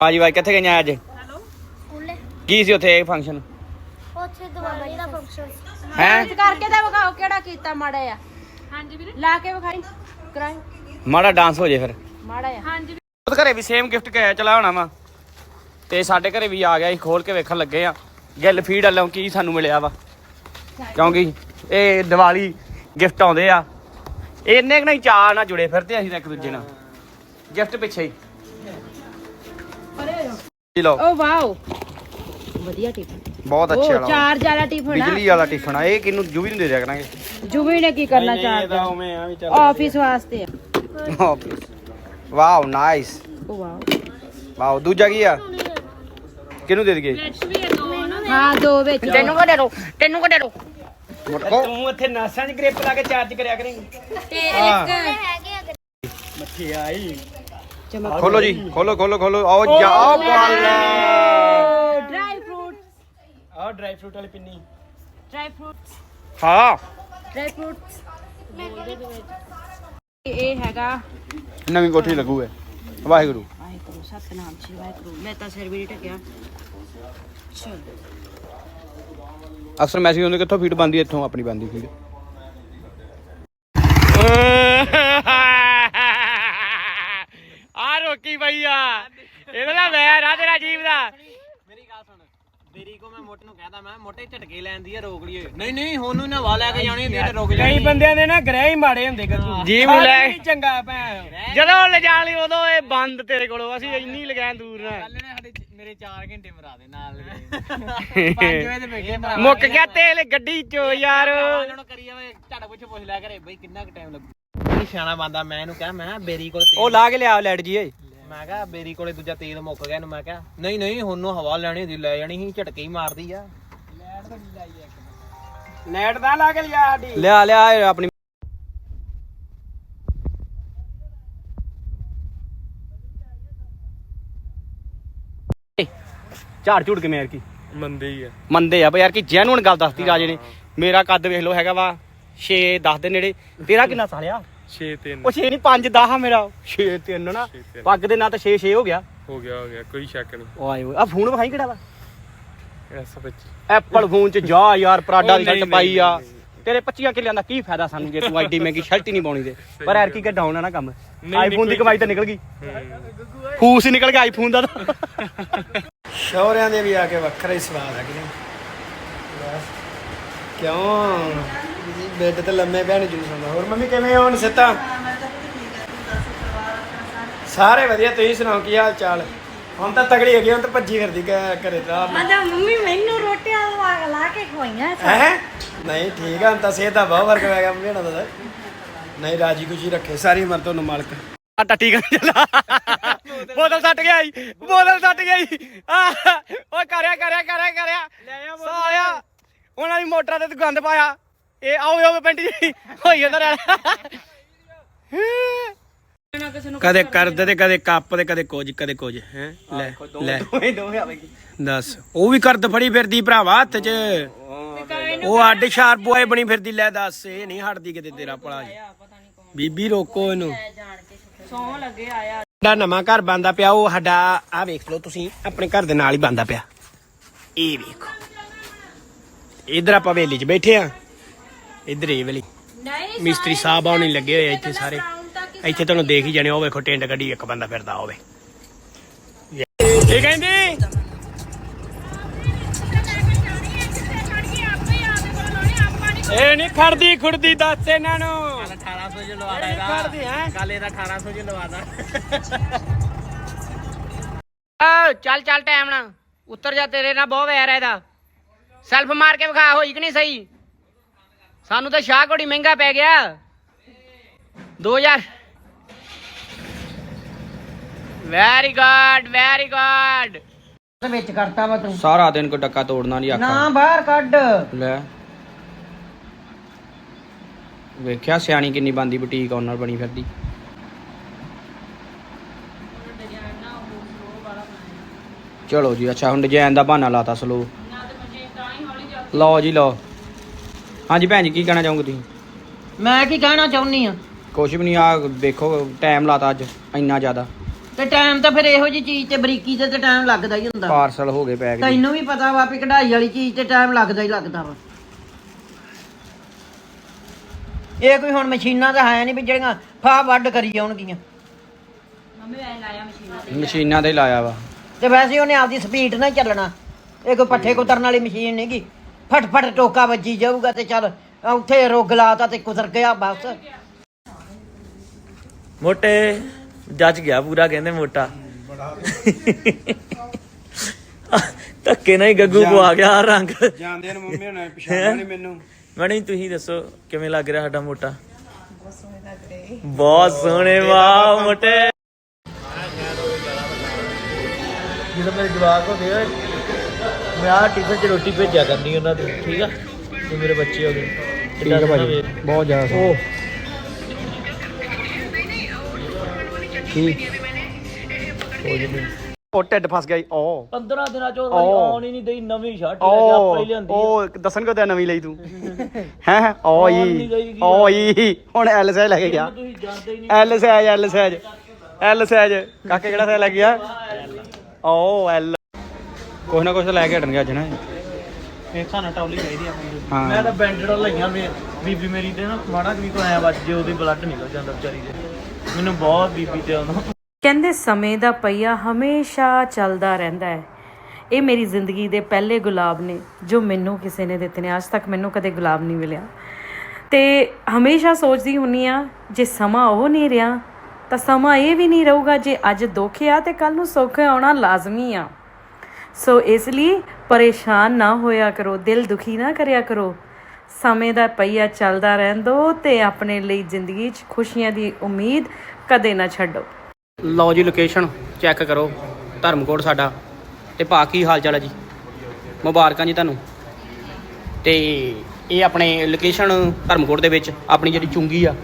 ਹਾਂਜੀ ਬਾਈ ਕਿੱਥੇ ਗਈਆਂ ਅੱਜ? ਸਕੂਲੇ। ਕੀ ਸੀ ਉੱਥੇ ਫੰਕਸ਼ਨ ਉੱਥੇ ਦੀਵਾਲੀ ਦਾ ਫੰਕਸ਼ਨ ਹੈ? ਕਰਕੇ ਤਾਂ ਵਿਖਾਓ ਕਿਹੜਾ ਕੀਤਾ ਮਾੜਾ ਆ ਹਾਂਜੀ ਵੀਰੇ। ਲਾ ਕੇ ਵਿਖਾਈ ਕਰਾਈ। ਮਾੜਾ ਡਾਂਸ ਹੋ ਜੇ ਫਿਰ। ਮਾੜਾ ਆ ਹਾਂਜੀ ਉਹ ਘਰੇ ਵੀ ਸੇਮ ਗਿਫਟ ਕਿਹਾ ਚਲਾ ਹੋਣਾ ਵਾ। ਤੇ ਸਾਡੇ ਘਰੇ ਵੀ ਆ ਗਿਆ ਅਸੀਂ ਖੋਲ ਕੇ ਵੇਖਣ ਲੱਗੇ ਆ। ਗਿੱਲ ਫੀਡ ਵੱਲੋਂ ਕੀ ਸਾਨੂੰ ਮਿਲਿਆ ਵਾ। ਕਿਉਂਕਿ ਇਹ ਦੀਵਾਲੀ ਗਿਫਟ ਆਉਂਦੇ ਆ। ਇੰਨੇ ਕੁ ਨਹੀਂ ਚਾਹ ਨਾਲ ਜੁੜੇ ਫਿਰਦੇ ਅਸੀਂ ਤਾਂ ਇੱਕ ਦੂਜੇ ਨਾਲ। ਗਿਫਟ ਪਿੱਛੇ ਹੀ। ਲਓ। Oh wow. ਵਧੀਆ ਟਿਫਨ। ਬਹੁਤ ਅੱਛੇ ਉਹ ਵਾਲਾ। ਚਾਰਜ ਵਾਲਾ ਟਿਫਨ ਆ। ਬਿਜਲੀ ਵਾਲਾ ਟਿਫਨ ਆ। ਇਹ ਕਿਨੂੰ ਜੂਵੀ ਨੂੰ ਦੇ ਦਿਆ ਕਰਾਂਗੇ। ਜੁਬੀ ਨੇ ਕੀ ਕਰਨਾ ਚਾਰਜ ਉਵੇਂ ਆ ਵੀ ਆਫਿਸ ਵਾਸਤੇ ਆ। Wow nice oh wow. Wow ਦੂਜਾ ਕੀ ਆ? ਕਿਹਨੂੰ ਦੇ ਦਈਏ? ਹਾਂ ਦੋ ਵਿੱਚ। ਤੈਨੂੰ ਕਦੇ ਰੋ ਤੈਨੂੰ ਕਦੇ ਰੋ ਤੂੰ ਇੱਥੇ ਨਾਸਾਂ 'ਚ ਗ੍ਰਿਪ ਲਾ ਕੇ ਚਾਰਜ ਕਰਿਆ ਕਰੇਂਗੀ। ਤੇ ਹਾਂ। ਹੈਗੇ ਆ ਮੱਠੀ ਆਈ। ਖੋਲੋ ਜੀ ਖੋਲੋ ਖੋਲੋ ਖੋਲੋ ਆਓ ਜਾ ਬਾਲਾ ਡਰਾਈ ਫਰੂਟ। ਆਹ ਡਰਾਈ ਫਰੂਟ ਵਾਲੀ ਪਿੰਨੀ। ਡਰਾਈ ਫਰੂਟਸ ਹਾਂ। ਡਰਾਈ ਫਰੂਟਸ ਇਹ ਹੈਗਾ ਨਵੀਂ ਕੋਠੀ ਲੱਗੂ ਹੈ ਵਾਹਿਗੁਰੂ। ਵਾਹਿਗੁਰੂ ਸਤਨਾਮ ਜੀ ਵਾਹਿਗੁਰੂ। ਮੈਂ ਤਾਂ ਸਿਰ ਵੀ ਨਹੀਂ ਟਕਿਆ ਚਲ। ਅਕਸਰ ਮੈਸੇਜ ਹੁੰਦੇ ਕਿੱਥੋਂ ਫੀਡ ਬੰਦੀ ਇੱਥੋਂ ਆਪਣੀ ਬੰਦੀ ਫੀਡ ਆ ਰੋਕੀ ਭਈਆ ਇਹਦਾ ਨਾ ਤੇਰਾ ਜੀਵ ਦਾ। ਮੇਰੀ ਗੱਲ ਸੁਣ। ਬੇਰੀ ਕੋ ਮੈਂ ਮੋਟੇ ਨੂੰ ਕਹਿਦਾ ਮੈਂ ਮੋਟੇ ਝਟਕੇ ਲੈਂਦੀ ਆ ਰੋਕ ਲਈਏ ਨਹੀਂ ਨਹੀਂ ਹੁਣ ਨਾ ਵਾ ਲੈ ਕੇ ਜਾਣੀ ਹੁੰਦੀ ਤੇ ਰੁਕ ਜਾਣੀ ਬੰਦਿਆਂ ਦੇ ਨਾ ਗ੍ਰਹਿ ਹੀ ਮਾੜੇ ਹੁੰਦੇ ਗੱਗੂ ਜੀਵ ਨੂੰ ਲੈ ਚੰਗਾ ਭੈਣ। ਜਦੋਂ ਲੈ ਜਾਣ ਲਈ ਉਦੋਂ ਇਹ ਬੰਦ ਤੇਰੇ ਕੋਲੋਂ ਅਸੀਂ ਇੰਨੀ ਲਗਾਂ ਦੂਰ ਨਾ। ਕੱਲ ਨੇ ਸਾਡੇ ਚ- ਮੇਰੇ 4 ਘੰਟੇ ਮਰਾ ਦੇ ਨਾਲ ਲਗੇ 5 ਵਜੇ ਤੇ ਬੈਠੇ ਮਰਾ ਮੁੱਕ ਗਿਆ ਤੇਲ ਗੱਡੀ ਚੋ ਯਾਰ। ਉਹਨਾਂ ਨੂੰ ਕਰੀ ਜਾਵੇ ਝੜ ਪੁੱਛ ਪੁੱਛ ਲਿਆ ਕਰੇ ਬਈ ਕਿੰਨਾ ਕੁ ਟਾਈਮ ਲੱਗੂ। ਇਹ ਸਿਆਣਾ ਬੰਦਾ ਮੈਂ ਇਹਨੂੰ ਕਿਹਾ ਮੈਂ ਕਿਹਾ ਬੇਰੀ ਕੋਲ ਤੇਲ ਉਹ ਲਾ ਕੇ ਲਿਆ ਲੈਟ ਜੀ ਏ ਮੈਂ ਕਿਹਾ ਬੇਰੀ ਕੋਲੇ ਦੂਜਾ ਤੇਲ ਮੁੱਕ ਗਿਆ ਇਹਨੂੰ ਮੈਂ ਕਿਹਾ ਨਹੀਂ ਨਹੀਂ ਹੁਣ ਨੂੰ ਹਵਾ ਲੈਣੀ ਹੁੰਦੀ ਲੈ ਜਾਣੀ ਸੀ ਝਟਕੇ ਹੀ ਮਾਰਦੀ ਆ। ਲੈਟ ਦਾ ਲਾ ਕੇ ਲਿਆ ਸਾਡੀ। ਲਿਆ ਲਿਆ ਆਪਣੀ ਝਾੜ ਝੂੜ ਕੇ ਮੇਰ ਕੀ? ਮੰਦੇ ਹੀ ਆ। ਮੰਦੇ ਆ ਬਈ ਯਾਰ ਕਿ ਜੈਨੂਨ ਗੱਲ ਦੱਸਤੀ ਰਾਜੇ ਨੇ ਮੇਰਾ ਕੱਦ ਵੇਖ ਲਓ ਹੈਗਾ ਵਾ 6 10 ਦੇ ਨੇੜੇ। ਤੇਰਾ ਕਿੰਨਾ ਸਾਲਿਆ? 6 3 ਉਹ 6 ਨਹੀਂ 5 10 ਆ ਮੇਰਾ। 6 3 ਨਾ। ਛੇ ਤਿੰਨ। ਪੱਗ ਦੇ ਨਾਂ ਤਾਂ 6 6 ਹੋ ਗਿਆ। ਹੋ ਗਿਆ ਹੋ ਗਿਆ ਕੋਈ ਸ਼ੱਕ ਨਹੀਂ। ਓ ਆਏ ਓਏ ਆ ਫੋਨ ਵਿਖਾਈ ਕਿਹੜਾ ਵਾ? ਐਸ ਵਿੱਚ। ਐਪਲ ਫੋਨ ਚ ਜਾ ਯਾਰ ਪਰਾਡਾ ਉਹ ਦੀ ਨਹੀਂ, ਸ਼ਰਟ ਪਾਈ ਆ। ਨਹੀਂ, ਨਹੀਂ। ਤੇਰੇ 25 ਕਿੱਲਿਆਂ ਦਾ ਕੀ ਫਾਇਦਾ ਸਾਨੂੰ ਜੇ ਤੂੰ ਐਡੀ ਮਹਿੰਗੀ ਸ਼ਰਟ ਹੀ ਨਹੀਂ ਪਾਉਣੀ ਤੇ ਪਰ ਐਰ ਕੀ ਕਿ ਡਾਊਨ ਆ ਨਾ ਕੰਮ। ਨਹੀਂ, ਆਈਫੋਨ ਦੀ ਕੋਈ ਕਮਾਈ ਤਾਂ ਨਿਕਲ ਗਈ। ਫੂਸ ਹੀ ਨਿਕਲ ਗਿਆ ਆਈਫੋਨ ਦਾ ਤਾਂ। ਸ਼ੌਰਿਆਂ ਦੇ ਵੀ ਆ ਕੇ ਵੱਖਰਾ ਹੀ ਸਵਾਦ ਆ ਕਿ ਕਿਉਂ? ਬੈੱਡ ਤੇ ਲੰਮੇ ਪੈਣ ਜੂਸ ਹੁੰਦਾ ਹੋਰ ਮੰਮੀ ਕਿਵੇਂ ਹੋ ਹੁਣ ਸਿੱਤਾ ਸਾਰੇ? ਵਧੀਆ ਤੁਸੀਂ ਸੁਣਾਓ ਕੀ ਹਾਲ ਚਾਲ? ਹੁਣ ਤਾਂ ਤਗੜੀ ਹੈਗੀ ਹੁਣ ਤਾਂ ਭੱਜੀ ਫਿਰਦੀ ਘ- ਘਰੇ ਤਾਂ ਮਾਦਾ ਮੰਮੀ ਮੈਨੂੰ ਰੋਟੀਆਂ ਲਵਾ ਲਾ ਕੇ ਖਵਾਈਆਂ ਹੈ? ਨਹੀਂ ਠੀਕ ਆ ਹੁਣ ਤਾਂ ਸਿਹਤ ਦਾ ਬਹੁਤ ਫ਼ਰਕ ਪੈ ਗਿਆ ਮੰਮੀ ਹੋਣਾ ਦਾ ਨਹੀਂ ਰਾਜੀ ਖੁਸ਼ੀ ਰੱਖੇ ਸਾਰੀ ਉਮਰ ਤੁਹਾਨੂੰ ਮਾਲਕ। ਆ ਟੱਟੀ ਕਰ ਚਲਾ। ਬੋਤਲ ਸੱਟ ਗਿਆ ਈ ਬੋਤਲ ਸੱਟ ਗਿਆ ਈ। ਆਹ, ਓਏ ਕਰਿਆ ਕਰਿਆ ਕਰਿਆ ਕਰਿਆ। ਸਾਲਿਆ ਉਹਨਾਂ ਦੀ ਮੋਟਰਾਂ ਤੇ ਤੂੰ ਗੰਦ ਪਾਇਆ। ਇਹ ਆਓ ਆਓ ਪੈਂਟੀ ਜੀ। ਹੋਈ ਜਾਂਦਾ ਰਹਿਣਾ ਕਦੇ ਕਰਦੇ ਤੇ ਕਦੇ ਕੱਪ ਤੇ ਕਦੇ ਕੁਝ ਕਦੇ ਕੁਝ ਹੈ? ਲੈ ਲੈ। ਦੋਵੇਂ ਦੋਵੇਂ ਆਵੇਗੀ। ਦੱਸ ਉਹ ਵੀ ਕਰਦ ਫੜੀ ਫਿਰਦੀ ਭਰਾਵਾ ਹੱਥ 'ਚ। ਉਹ ਅੱਡ ਸ਼ਾਰਪ ਬੁਆਏ ਬਣੀ ਫਿਰਦੀ ਲੈ ਦੱਸ ਇਹ ਨਹੀਂ ਹਟਦੀ ਕਿਤੇ ਤੇਰਾ ਭਲਾ ਜੀ। ਬੀਬੀ ਰੋਕੋ ਇਹਨੂੰ। ਸੌਂ ਲੱਗੇ ਆਇਆ ਸਾਡਾ ਨਵਾਂ ਘਰ ਬੰਦਾ ਪਿਆ ਉਹ ਸਾਡਾ ਆ ਵੇਖ ਲਓ ਤੁਸੀਂ ਆਪਣੇ ਘਰ ਦੇ ਨਾਲ ਹੀ ਬੰਦਾ ਪਿਆ। ਇਹ ਵੇਖੋ। ਇਧਰ ਆਪਾਂ ਹਵੇਲੀ 'ਚ ਬੈਠੇ ਆ। ਇਧਰ ਇਹ ਵਾਲੀ। ਨਹੀਂ ਮਿਸਤਰੀ ਸਾਹਿਬ ਆਉਣੀ ਲੱਗੇ ਹੋਏ ਆ ਇੱਥੇ ਸਾਰੇ। ਇੱਥੇ ਤੁਹਾਨੂੰ ਦੇਖ ਹੀ ਜਾਣੇ ਉਹ ਵੇਖੋ ਟੈਂਟ ਗੱਡੀ ਇੱਕ ਬੰਦਾ ਫਿਰਦਾ ਹੋਵੇ। ਕੀ ਕਹਿੰਦੀ? ਇਹ ਨਹੀਂ ਖੜਦੀ ਖੁੜਦੀ ਦੱਸ ਇਹਨਾਂ ਨੂੰ। 1800 ਚ ਲਵਾਦਾ ਖੜਦੀ ਹੈ? ਕੱਲ ਇਹਦਾ 1800 ਚ ਲਵਾਦਾ ਓ ਚੱਲ ਚੱਲ ਟਾਈਮ ਨਾਲ। ਉੱਤਰ ਜਾ ਤੇਰੇ ਨਾਲ ਬਹੁਤ ਵੈਰ ਹੈ ਇਹਦਾ। ਸੈਲਫ ਮਾਰ ਕੇ ਵਿਖਾ ਹੋਈ ਕਿ ਨਹੀਂ ਸਹੀ? ਸਾਨੂੰ ਤਾਂ ਸ਼ਾਹ ਕੋੜੀ ਮਹਿੰਗਾ ਪੈ ਗਿਆ। 2000 ਵੈਰੀ ਗੁੱਡ ਵੈਰੀ ਗੁੱਡ ਵਿੱਚ ਕਰਤਾ ਵਾ ਤੂੰ। ਸਾਰਾ ਦਿਨ ਕੋ ਡੱਕਾ ਤੋੜਨਾ ਨਹੀਂ ਆਖਾ। ਬਾਹਰ ਕੱਢ। ਲੈ। ਵੇਖਿਆ ਸਿਆਣੀ ਕਿੰਨੀ ਬੰਦੀ ਬੁਟੀਕ ਓਨਰ ਬਣੀ ਫਿਰਦੀ। ਚਲੋ ਜੀ ਅੱਛਾ ਹੁਣ ਡਿਜ਼ਾਈਨ ਦਾ ਬਹਾਨਾ ਲਾਤਾ ਸਲੋ ਲਓ ਜੀ ਲਓ। ਹਾਂਜੀ ਭੈਣ ਜੀ ਕੀ ਕਹਿਣਾ ਚਾਹੋਗੇ ਤੁਸੀਂ? ਮੈਂ ਕੀ ਕਹਿਣਾ ਚਾਹੁੰਨੀ ਆ? ਕੁਛ ਵੀ ਨਹੀਂ ਆ ਵੇਖੋ ਟਾਈਮ ਲਾਤਾ ਅੱਜ ਇੰਨਾ ਜ਼ਿਆਦਾ। ਤੇ ਟਾਈਮ ਤਾਂ ਫਿਰ ਇਹੋ ਜੀ ਚੀਜ਼ ਤੇ ਬਰੀਕੀ ਤੇ ਤੇ ਟਾਈਮ ਲੱਗਦਾ ਹੀ ਹੁੰਦਾ। ਪਾਰਸਲ ਹੋ ਗਏ ਪੈਕ ਤੈਨੂੰ ਵੀ ਪਤਾ ਵਾ ਵੀ ਕਢਾਈ ਵਾਲੀ ਚੀਜ਼ ਤੇ ਟਾਈਮ ਲੱਗਦਾ ਹੀ ਲੱਗਦਾ ਵਾ। ਇਹ ਕੋਈ ਹੁਣ ਮਸ਼ੀਨਾਂ ਤਾਂ ਹੈ ਨਹੀਂ ਵੀ ਜਿਹੜੀਆਂ ਫਾਹ ਵੱਢ ਕਰੀ ਜਾਣਗੀਆਂ ਮਸ਼ੀਨਾਂ ਤੇ ਲਾਇਆ। ਵਾ। ਤੇ ਵੈਸੇ ਉਹਨੇ ਆਪਦੀ ਸਪੀਡ ਨਾਲ ਹੀ ਚੱਲਣਾ। ਇਹ ਕੋਈ ਪੱਠੇ ਕੁਤਰਨ ਵਾਲੀ ਮਸ਼ੀਨ ਨਹੀਂਗੀ ਫਟ ਫਟ ਟੋਕਾ ਵੱਜੀ ਜਾਊਗਾ ਤੇ ਚੱਲ ਉੱਥੇ ਰੋਗ ਲਾਤਾ ਤੇ ਕੁਦਰ ਗਿਆ ਬਸ। ਮੋਟੇ ਜੱਜ ਗਿਆ ਪੂਰਾ ਕਹਿੰਦੇ ਮੋਟਾ। ਧੱਕੇ ਨਾਲ ਹੀ ਗੱਗੂ ਕੋ ਆ ਗਿਆ ਰੰਗ। ਜਾਂਦੇ ਨੇ ਮੰਮੀ ਹੁਣੇ ਪਛਾਣਿਆ ਨਹੀਂ ਮੈਨੂੰ। ਮੈਡਮ ਤੁਸੀਂ ਦੱਸੋ ਕਿਵੇਂ ਲੱਗ ਰਿਹਾ ਸਾਡਾ ਮੋਟਾ? ਬਹੁਤ ਸੋਹਣੇ ਵਾਹ ਮੋਟੇ। ਜਦੋਂ ਮੇਰੇ ਜਵਾਕ ਹੁੰਦੇ ਆ ਮੈਂ ਆ ਟਿਫਨ 'ਚ ਰੋਟੀ ਭੇਜਿਆ ਕਰਨੀ ਉਹਨਾਂ ਦੀ ਠੀਕ ਆ? ਤੇ ਮੇਰੇ ਬੱਚੇ ਹੋ ਗਏ। ਠੀਕ ਹੈ ਭਾਜੀ ਬਹੁਤ ਜ਼ਿਆਦਾ ਉਹ ਉਹ ਢਿੱਡ ਫਸ ਗਿਆ ਜੀ ਓ 15 ਦਿਨਾਂ ਚੋਂ ਓ। ਆਉਣ ਹੀ ਨਹੀਂ ਦਈ ਨਵੀਂ ਸ਼ਰਟ ਲੈ ਕੇ ਆਪਾਂ ਹੀ ਓ ਲਿਆਂਦੀ ਆ। ਉਹ ਦੱਸਣ ਕੋ ਤੇ ਨਵੀਂ ਲਈ ਤੂੰ? ਹੈ ਓ ਆਉਣ ਜੀ ਗਈ। ਕੀ ਓ ਜੀ ਹੁਣ ਐਲ ਸਾਈਜ਼ ਲੈ ਕੇ ਗਿਆ। ਤੁਸੀਂ ਜਾਂਦੇ ਹੀ ਨਹੀਂ। L size L size L size ਕਾਕੇ ਕਿਹੜਾ ਸਾਈਜ਼ ਲੈ ਗਿਆ? ਓ ਐਲ ਕੁਛ ਨਾ ਕੁਛ ਲੈ ਕੇ ਹਟਣਗੇ ਅੱਜ ਨਾ ਇਹ। ਸਾਨੂੰ ਟੌਲੀ ਚਾਹੀਦੀ ਆ ਮੈਨੂੰ ਹਾਂ। ਮੈਂ ਤਾਂ ਬੈਂਡਡ ਲਈਆਂ ਮੇ ਬੀਬੀ ਮੇਰੀ ਤੇ ਨਾ ਮਾੜਾ ਵੀ ਕੋ ਆਇਆ ਵੱਜ ਜੇ ਉਹਦੀ ਬਲੱਡ ਨਿਕਲ ਜਾਂਦਾ ਵਿਚਾਰੀ ਦੇ। ਮੈਨੂੰ ਬਹੁਤ ਬੀਬੀ ਤੇ ਆਉਂਦਾ। ਕਹਿੰਦੇ ਸਮੇਂ ਦਾ ਪਈਆ ਹਮੇਸ਼ਾ ਚੱਲਦਾ ਰਹਿੰਦਾ ਹੈ। ਇਹ ਮੇਰੀ ਜ਼ਿੰਦਗੀ ਦੇ ਪਹਿਲੇ ਗੁਲਾਬ ਨੇ ਜੋ ਮੈਨੂੰ ਕਿਸੇ ਨੇ ਦਿੱਤੇ ਨੇ। ਅੱਜ ਤੱਕ ਮੈਨੂੰ ਕਦੇ ਗੁਲਾਬ ਨਹੀਂ ਮਿਲਿਆ। ਤੇ ਹਮੇਸ਼ਾ ਸੋਚਦੀ ਹੁੰਨੀ ਆ ਜੇ ਸਮਾਂ ਉਹ ਨਹੀਂ ਰਿਹਾ ਤਾਂ ਸਮਾਂ ਇਹ ਵੀ ਨਹੀਂ ਰਹੂਗਾ ਜੇ ਅੱਜ ਦੁੱਖ ਆ ਤੇ ਕੱਲ ਨੂੰ ਸੁੱਖ ਆਉਣਾ ਲਾਜ਼ਮੀ ਆ। ਸੋ ਇਸ ਲਈ ਪਰੇਸ਼ਾਨ ਨਾ ਹੋਇਆ ਕਰੋ ਦਿਲ ਦੁਖੀ ਨਾ ਕਰਿਆ ਕਰੋ। ਸਮੇਂ ਦਾ ਪਈਆ ਚੱਲਦਾ ਰਹਿਣ ਦਿਓ ਤੇ ਆਪਣੇ ਲਈ ਜ਼ਿੰਦਗੀ 'ਚ ਖੁਸ਼ੀਆਂ ਦੀ ਉਮੀਦ ਕਦੇ ਨਾ ਛੱਡੋ। ਲਓ ਜੀ ਲੋਕੇਸ਼ਨ ਚੈੱਕ ਕਰੋ ਧਰਮਕੋਟ ਸਾਡਾ। ਤੇ ਭਾ ਕੀ ਹਾਲ ਚਾਲ ਹੈ ਜੀ? ਮੁਬਾਰਕਾਂ ਜੀ ਤੁਹਾਨੂੰ। ਤੇ ਇਹ ਆਪਣੇ ਲੋਕੇਸ਼ਨ ਧਰਮਕੋਟ ਦੇ ਵਿੱਚ ਆਪਣੀ ਜਿਹੜੀ ਚੁੰਗੀ ਆ।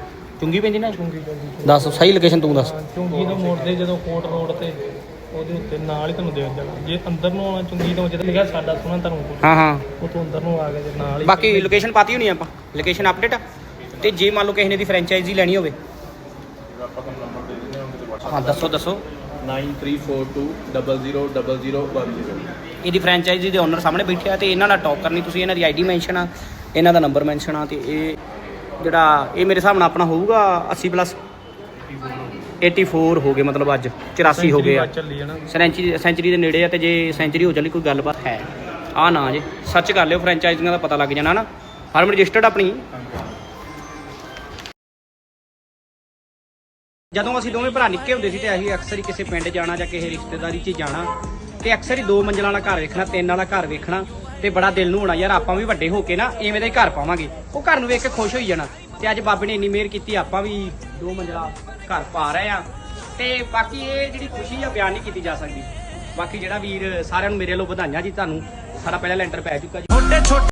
ਚੁੰਗੀ ਪੈਂਦੀ ਨਾ ਚੁੰਗੀ? ਦੱਸ ਸਹੀ ਲੋਕੇਸ਼ਨ ਤੂੰ ਦੱਸ। ਚੁੰਗੀ ਤੋਂ ਮੋੜਦੇ ਜਦੋਂ ਕੋਟ ਰੋਡ ਤੇ ਉਹਦੇ ਉੱਤੇ ਨਾਲ ਹੀ ਤੁਹਾਨੂੰ ਦੇਖ ਜਾਣਾ। ਜੇ ਅੰਦਰ ਨੂੰ ਆਉਣਾ ਚੁੰਗੀ ਤੋਂ ਜਿੱਥੇ ਲਿਖਿਆ ਸਾਡਾ ਸੋਹਣਾ ਧਰਮਕੋਟ ਹਾਂ ਹਾਂ। ਉਹ ਤੋਂ ਅੰਦਰ ਨੂੰ ਆ ਕੇ ਜੇ ਨਾਲ ਹੀ ਬਾਕੀ ਲੋਕੇਸ਼ਨ ਪਾਤੀ ਹੋਣੀ ਆਪਾਂ? ਲੋਕੇਸ਼ਨ ਅਪਡੇਟ ਤੇ ਜੇ ਮੰਨ ਲਓ ਕਿਸੇ ਨੇ ਦੀ ਫਰੈਂਚਾਈਜ਼ੀ ਲੈਣੀ ਹੋਵੇ। ਹਾਂ ਦੱਸੋ ਦੱਸੋ। 9342000010 ਇਹਦੀ ਫਰੈਂਚਾਈਜ਼ੀ ਦੇ ਓਨਰ ਸਾਹਮਣੇ ਬੈਠੇ ਆ ਤੇ ਇਹਨਾਂ ਨਾਲ ਟਾਕ ਕਰਨੀ ਤੁਸੀਂ ਇਹਨਾਂ ਦੀ ਆਈਡੀ ਮੈਂਸ਼ਨ ਆ ਇਹਨਾਂ ਦਾ ਨੰਬਰ ਮੈਂਸ਼ਨ ਆ ਤੇ ਇਹ ਜਿਹੜਾ ਇਹ ਮੇਰੇ ਹਿਸਾਬ ਨਾਲ ਆਪਣਾ ਹੋਊਗਾ 80 ਪਲੱਸ 84 ਹੋ ਗਏ ਮਤਲਬ ਅੱਜ 84 ਹੋ ਗਏ ਆ। ਚੱਲੀ ਜਾਣਾ ਸੈਂਚਰੀ ਸੈਂਚਰੀ ਦੇ ਨੇੜੇ ਆ ਤੇ ਜੇ ਸੈਂਚਰੀ ਹੋ ਚੱਲੀ ਕੋਈ ਗੱਲਬਾਤ ਹੈ। ਆ ਨਾ ਜੇ ਸਰਚ ਕਰ ਲਿਓ ਫਰੈਂਚਾਈਜ਼ੀਆਂ ਦਾ ਪਤਾ ਲੱਗ ਜਾਣਾ ਨਾ। ਫਾਰਮ ਰਜਿਸਟਰਡ ਆਪਣੀ। ਜਦੋਂ ਅਸੀਂ ਦੋਵੇਂ ਭਰਾ ਨਿੱਕੇ ਹੁੰਦੇ ਸੀ ਤੇ ਅਸੀਂ ਅਕਸਰ ਹੀ ਕਿਸੇ ਪਿੰਡ ਜਾਣਾ ਜਾਂ ਕਿਸੇ ਰਿਸ਼ਤੇਦਾਰੀ 'ਚ ਜਾਣਾ ਤੇ ਅਕਸਰ ਹੀ ਦੋ ਮੰਜ਼ਲਾਂ ਵਾਲਾ ਘਰ ਵੇਖਣਾ ਤਿੰਨ ਵਾਲਾ ਘਰ ਵੇਖਣਾ ਤੇ ਬੜਾ ਦਿਲ ਨੂੰ ਹੋਣਾ ਯਾਰ ਆਪਾਂ ਵੀ ਵੱਡੇ ਹੋ ਕੇ ਨਾ ਐਵੇਂ ਦਾ ਹੀ ਘਰ ਪਾਵਾਂਗੇ। ਉਹ ਘਰ ਨੂੰ ਵੇਖ ਕੇ ਖੁਸ਼ ਹੋਈ ਜਾਣਾ। ਤੇ ਅੱਜ ਬਾਬੇ ਨੇ ਇੰਨੀ ਮਿਹਰ ਕੀਤੀ ਆਪਾਂ ਵੀ ਦੋ ਮੰਜ਼ਲਾ ਘਰ ਪਾ ਰਹੇ ਆ। ਤੇ ਬਾਕੀ ਇਹ ਜਿਹੜੀ ਖੁਸ਼ੀ ਆ, ਬਿਆਨ ਨਹੀਂ ਕੀਤੀ ਜਾ ਸਕਦੀ। ਬਾਕੀ ਜਿਹੜਾ ਵੀਰ ਸਾਰਿਆਂ ਨੂੰ ਮੇਰੇ ਵੱਲੋਂ ਵਧਾਈਆਂ ਜੀ ਤੁਹਾਨੂੰ। ਸਾਡਾ ਪਹਿਲਾ ਲੈਂਟਰ ਪੈ ਚੁੱਕਾ ਜੀ।